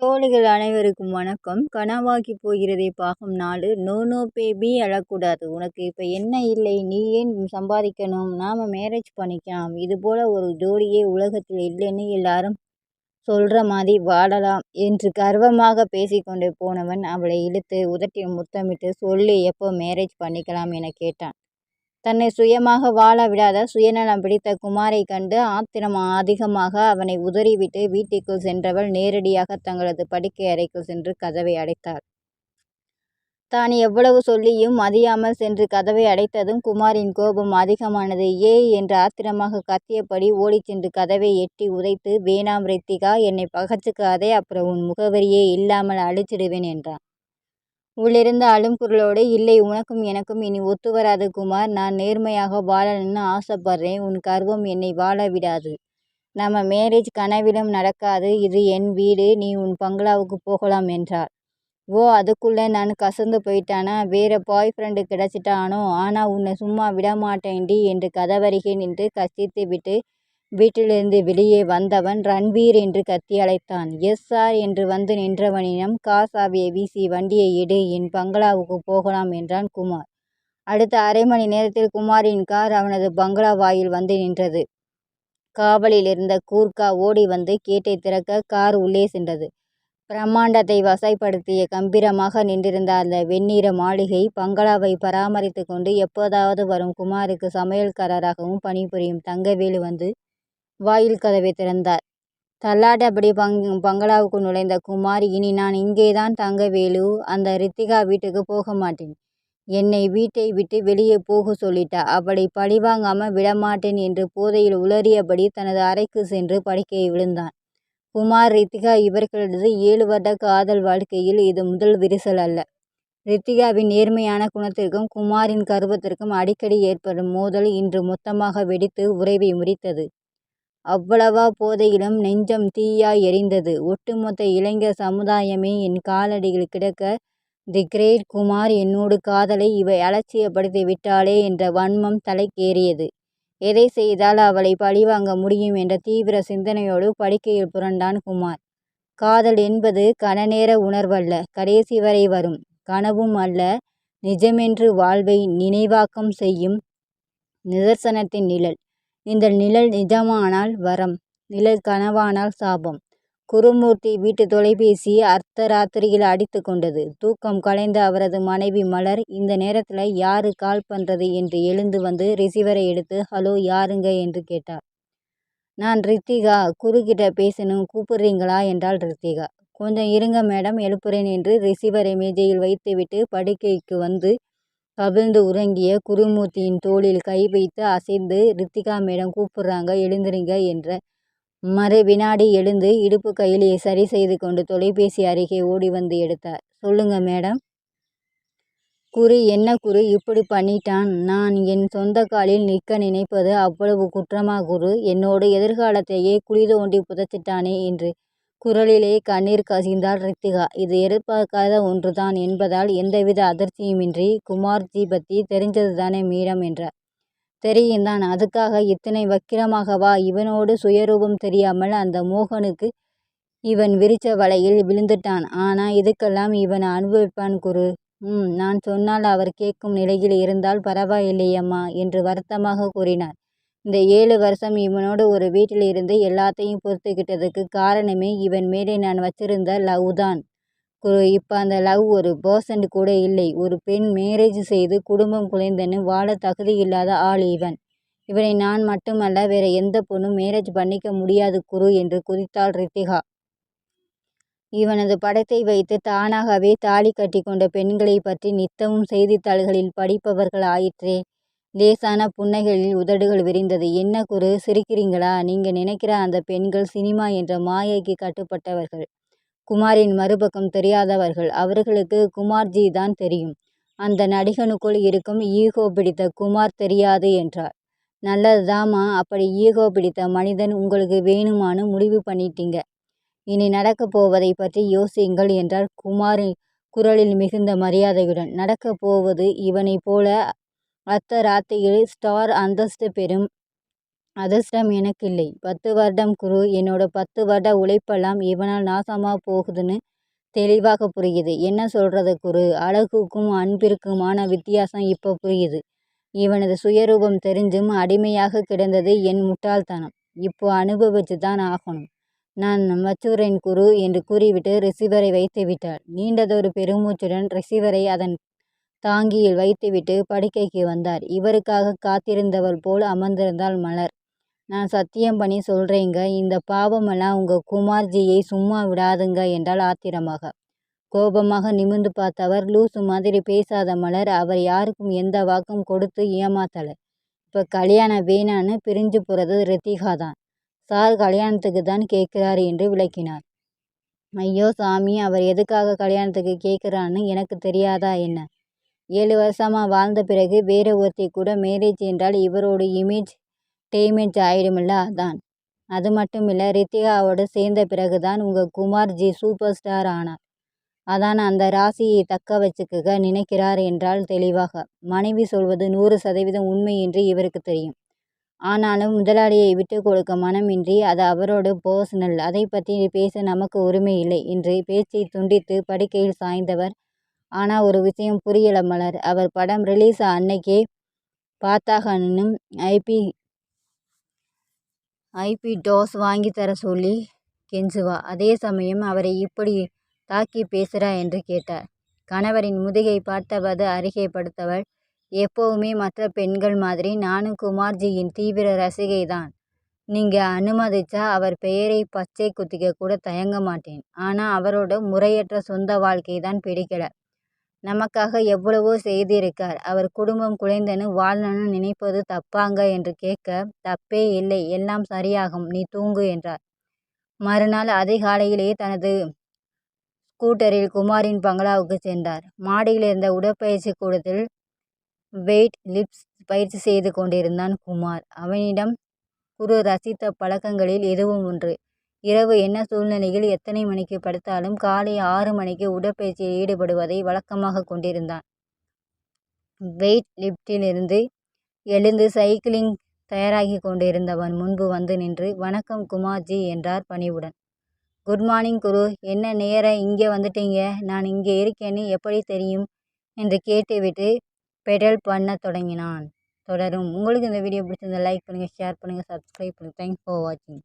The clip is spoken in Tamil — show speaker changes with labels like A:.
A: தோழிகள் அனைவருக்கும் வணக்கம். கனவாகி போகிறதே பாகம் நாலு. நோ நோ பேபி அழக்கூடாது. உனக்கு இப்போ என்ன இல்லை? நீ ஏன் சம்பாதிக்கணும்? நாம் மேரேஜ் பண்ணிக்கலாம். இது போல் ஒரு ஜோடியே உலகத்தில் இல்லைன்னு எல்லாரும் சொல்கிற மாதிரி வாழலாம் என்று கர்வமாக பேசிக்கொண்டு போனவன் அவளை இழுத்து உதட்டில் முத்தமிட்டு சொல்லி எப்போ மேரேஜ் பண்ணிக்கலாம்? என கேட்டான். தன்னை சுயமாக வாழ விடாத சுயநலம் பிடித்த குமாரை கண்டு ஆத்திரம் அதிகமாக அவனை உதறிவிட்டு வீட்டிற்குள் சென்றவள் நேரடியாக தங்களது படுக்கை அறைக்குள் சென்று கதவை அடைத்தாள். தான் எவ்வளவு சொல்லியும் மதியாமல் சென்று கதவை அடைத்ததும் குமாரின் கோபம் அதிகமானது. ஏ என்று ஆத்திரமாக கத்தியபடி ஓடிச் சென்று கதவை எட்டி உதைத்து வேணாம் ரித்திகா என்னை பகச்சுக்காதே அப்புறம் உன் முகவரியே இல்லாமல் அழிச்சிடுவேன் என்றான். உள்ளிருந்த அழும் குரலோடு இல்லை உனக்கும் எனக்கும் இனி ஒத்து வராது குமார். நான் நேர்மையாக வாழணும்னு ஆசைப்படுறேன். உன் கர்வம் என்னை வாழ விடாது. நம்ம மேரேஜ் கனவிலும் நடக்காது. இது என் வீடு. நீ உன் பங்களாவுக்கு போகலாம் என்றார் ஓ அதுக்குள்ளே நான் கசந்து போயிட்டானா? வேற பாய் ஃப்ரெண்டு கிடச்சிட்டானோ? ஆனால் உன்னை சும்மா விடமாட்டேன்டி என்று கதவருகே நின்று கசித்து விட்டு வீட்டிலிருந்து வெளியே வந்தவன் ரன்வீர் என்று கத்தி அழைத்தான். எஸ் சார் என்று வந்து நின்றவனிடம் காசாவியை வீசி வண்டியை எடு என் பங்களாவுக்கு போகலாம் என்றான் குமார். அடுத்த அரை மணி நேரத்தில் குமாரின் கார் அவனது பங்களா வாயில் வந்து நின்றது. காவலில் இருந்த கூர்க்கா ஓடி வந்து கேட்டை திறக்க கார் உள்ளே சென்றது. பிரம்மாண்டத்தை வசைப்படுத்திய கம்பீரமாக நின்றிருந்த அந்த வெண்ணிற மாளிகை பங்களாவை பராமரித்து கொண்டு எப்போதாவது வரும் குமாருக்கு சமையல்காரராகவும் பணிபுரியும் தங்கவேலு வந்து வாயில் கதவை திறந்தார். தள்ளாடபடி பங் பங்களாவுக்கு நுழைந்த குமார் இனி நான் இங்கேதான் தங்க வேலு அந்த ரித்திகா வீட்டுக்கு போக மாட்டேன். என்னை வீட்டை விட்டு வெளியே போக சொல்லிட்டா. அவளை பழிவாங்காம விடமாட்டேன் என்று போதையில் உளறியபடி தனது அறைக்கு சென்று படுக்கையை விழுந்தான். குமார் ரித்திகா இவர்களது ஏழு வருட காதல் வாழ்க்கையில் இது முதல் விரிசல் அல்ல. ரித்திகாவின் நேர்மையான குணத்திற்கும் குமாரின் கருவத்திற்கும் அடிக்கடி ஏற்படும் மோதல் இன்று மொத்தமாக வெடித்து உறவை முறித்தது. அவ்வளவா போதையிலும் நெஞ்சம் தீயாய் எரிந்தது. ஒட்டுமொத்த இளைஞர் சமுதாயமே என் காலடியில் கிடக்க தி கிரேட் குமார் என்னோடு காதலை இவை அலட்சியப்படுத்தி விட்டாளே என்ற வன்மம் தலைக்கேறியது. எதை செய்தால் அவளை பழிவாங்க முடியும் என்ற தீவிர சிந்தனையோடு படுக்கையில் புரண்டான் குமார். காதல் என்பது கணநேர உணர்வல்ல கடைசி வரை வரும் கனவும் அல்ல நிஜமென்று வாழ்வை நினைவாக்கம் செய்யும் நிதர்சனத்தின் நிழல். இந்த நிழல் நிஜமானால் வரம் நிழல் கனவானால் சாபம். குருமூர்த்தி வீட்டு தொலைபேசி அர்த்தராத்திரியில் அடித்து கொண்டது. தூக்கம் கலைந்த அவரது மனைவி மலர் இந்த நேரத்தில் யாரு கால் பண்ணுறது என்று எழுந்து வந்து ரிசீவரை எடுத்து ஹலோ யாருங்க என்று கேட்டார். நான் ரித்திகா குருக்கிட்ட பேசணும் கூப்பிடுறீங்களா என்றால் ரித்திகா. கொஞ்சம் இருங்க மேடம் எழுப்புறேன் என்று ரிசீவரை மேஜையில் வைத்துவிட்டு படுக்கைக்கு வந்து கவிழ்ந்து உறங்கிய குருமூர்த்தியின் தோளில் கை வைத்து அசைந்து ரித்திகா மேடம் கூப்பிடுறாங்க எழுந்துருங்க என்ற. மறு வினாடி எழுந்து இடுப்பு கையிலே சரி செய்து கொண்டு தொலைபேசி அருகே ஓடி வந்து எடுத்தார். சொல்லுங்க மேடம். குரு என்ன குரு? இப்படி பண்ணிட்டான். நான் என் சொந்த காலில் நிற்க நினைப்பது அவ்வளவு குற்றமா குரு? என்னோட எதிர்காலத்தையே குழி தோண்டி புதைச்சிட்டானே என்று. குரலிலே கண்ணீர் கசிந்தாள் ரித்திகா. இது எதிர்பார்க்காத ஒன்றுதான் என்பதால் எந்தவித அதிர்ச்சியுமின்றி குமார்ஜி பத்தி தெரிஞ்சதுதானே மீடம் என்றார். தெரியுந்தான். அதுக்காக இத்தனை வக்கிரமாகவா? இவனோடு சுயரூபம் தெரியாமல் அந்த மோகனுக்கு இவன் விரிச்ச வலையில் விழுந்துட்டான். ஆனா இதுக்கெல்லாம் இவன் அனுபவிப்பான் குரு. ம். நான் சொன்னால் அவர் கேட்கும் நிலையில் இருந்தால் பரவாயில்லையம்மா என்று வருத்தமாக கூறினார். இந்த ஏழு வருஷம் இவனோட ஒரு வீட்டில் இருந்து எல்லாத்தையும் பொறுத்துக்கிட்டதுக்கு காரணமே இவன் மேலே நான் வச்சிருந்த லவ் தான். இப்போ அந்த லவ் ஒரு பர்சன்ட் கூட இல்லை. ஒரு பெண் மேரேஜ் செய்து குடும்பம் குலைந்தன்னு வாழ தகுதியில்லாத ஆள் இவன். இவனை நான் மட்டுமல்ல வேற எந்த பொண்ணும் மேரேஜ் பண்ணிக்க முடியாது குரு என்று குதித்தாள் ரித்திகா. இவனது படத்தை வைத்து தானாகவே தாலி கட்டிக்கொண்ட பெண்களைப் பற்றி நித்தமும் செய்தித்தாள்களில் படிப்பவர்கள் ஆயிற்றே. லேசான புன்னகையில் உதடுகள் விரிந்தது. என்ன குரு சிரிக்கிறீங்களா? நீங்க நினைக்கிற அந்த பெண்கள் சினிமா என்ற மாயைக்கு கட்டுப்பட்டவர்கள். குமாரின் மறுபக்கம் தெரியாதவர்கள். அவர்களுக்கு குமார்ஜி தான் தெரியும். அந்த நடிகனுக்குள் இருக்கும் ஈகோ பிடித்த குமார் தெரியாது என்றார். நல்லதுதாம்மா அப்படி ஈகோ பிடித்த மனிதன் உங்களுக்கு வேணுமான்னு முடிவு பண்ணிட்டீங்க. இனி நடக்கப் போவதைப் பற்றி யோசியுங்கள் என்றார் குமார் குரலில் மிகுந்த மரியாதையுடன். நடக்கப் போவது இவனைப் போல அர்த்தராத்திரியில் ஸ்டார் அந்தஸ்து பெறும் அதிர்ஷ்டம் எனக்கில்லை. பத்து வருடம் குரு. என்னோட பத்து வருட உழைப்பெல்லாம் இவனால் நாசமாக போகுதுன்னு தெளிவாக புரியுது. என்ன சொல்கிறது குரு. அழகுக்கும் அன்பிற்குமான வித்தியாசம் இப்போ புரியுது. இவனது சுயரூபம் தெரிஞ்சும் அடிமையாக கிடந்தது என் முட்டாள்தனம். இப்போ அனுபவிச்சுதான் ஆகணும். நான் வச்சுர்றேன் குரு என்று கூறிவிட்டு ரிசீவரை வைத்து விட்டாள் நீண்டதொரு பெருமூச்சுடன் ரிசீவரை அதன் தாங்கியில் வைத்துவிட்டு படுக்கைக்கு வந்தார். இவருக்காக காத்திருந்தவள் போல் அமர்ந்திருந்தாள் மலர். நான் சத்தியம் பண்ணி சொல்கிறேங்க இந்த பாவமெல்லாம் உங்கள் குமார்ஜியை சும்மா விடாதுங்க என்றால் ஆத்திரமாக. கோபமாக நிமிர்ந்து பார்த்தவர் லூசு மாதிரி பேசாத மலர் அவர் யாருக்கும் எந்த வாக்கும் கொடுத்து ஏமாத்தலை இப்போ கல்யாணம் வேணான்னு பிரிஞ்சு போகிறது ரித்திகா தான் சார் கல்யாணத்துக்கு தான் கேட்குறாரு என்று விளக்கினார். ஐயோ சாமி அவர் எதுக்காக கல்யாணத்துக்கு கேட்குறான்னு எனக்கு தெரியாதா என்ன? ஏழு வருஷமாக வாழ்ந்த பிறகு வேற ஒருத்தி கூட மேரேஜ் என்றால் இவரோட இமேஜ் டேமேஜ் ஆயிடுமில்ல அதான். அது மட்டுமில்ல ரித்திகாவோட சேர்ந்த பிறகு தான் உங்கள் குமார்ஜி சூப்பர் ஸ்டார் ஆனார். அதான் அந்த ராசியை தக்க வச்சுக்க நினைக்கிறார் என்றால் தெளிவாக. மனைவி சொல்வது நூறு சதவீதம் உண்மை என்று இவருக்கு தெரியும். ஆனாலும் முதலாளியை விட்டு கொடுக்க மனமின்றி அது அவரோட பர்சனல் அதை பற்றி பேச நமக்கு உரிமை இல்லை என்று பேச்சை துண்டித்து படுக்கையில் சாய்ந்தவர் ஆனால் ஒரு விஷயம் புரியல மலர். அவர் படம் ரிலீஸ் அன்னைக்கே பார்த்தாகணும் ஐபி ஐபி டோஸ் வாங்கித்தர சொல்லி கெஞ்சுவா. அதே சமயம் அவரை இப்படி தாக்கிப் பேசுகிறா என்று கேட்டார். கணவரின் முதுகை பார்த்தவது அருகே படுத்தவள் எப்போவுமே மற்ற பெண்கள் மாதிரி நானும் குமார்ஜியின் தீவிர ரசிகை தான் நீங்கள் அனுமதிச்சா அவர் பெயரை பச்சை குத்திக்க கூட தயங்க மாட்டேன். ஆனால் அவரோட முறையற்ற சொந்த வாழ்க்கை தான் பிடிக்கல. நமக்காக எவ்வளவோ செய்திருக்கார். அவர் குடும்பம் குலைந்துன்னு வாழணும்னு நினைப்பது தப்பாங்க என்று கேட்க தப்பே இல்லை எல்லாம் சரியாகும் நீ தூங்கு என்றார். மறுநாள் அதிகாலையிலேயே தனது ஸ்கூட்டரில் குமாரின் பங்களாவுக்கு சென்றார். மாடியிலிருந்த உடற்பயிற்சி கூடத்தில் வெயிட் லிப்ஸ் பயிற்சி செய்து கொண்டிருந்தான் குமார். அவனிடம் குரு ரசித்த பழக்கங்களில் எதுவும் ஒன்று. இரவு என்ன சூழ்நிலையில் எத்தனை மணிக்கு படுத்தாலும் காலை ஆறு மணிக்கு உடற்பயிற்சியில் ஈடுபடுவதை வழக்கமாகக் கொண்டிருந்தான். வெயிட் லிப்டிலிருந்து எழுந்து சைக்கிளிங் தயாராகிக் கொண்டிருந்தவன் முன்பு வந்து நின்று வணக்கம் குமார்ஜி என்றார் பணிவுடன். குட் மார்னிங் குரு. என்ன நேர இங்கே வந்துட்டீங்க. நான் இங்கே இருக்கேன்னு எப்படி தெரியும்? என்று கேட்டுவிட்டு பெடல் பண்ண தொடங்கினான். தொடரும். உங்களுக்கு இந்த வீடியோ பிடிச்சிருந்தா லைக் பண்ணுங்கள் ஷேர் பண்ணுங்கள் சப்ஸ்கிரைப் பண்ணுங்கள் தேங்க்ஸ் ஃபார் வாட்சிங்.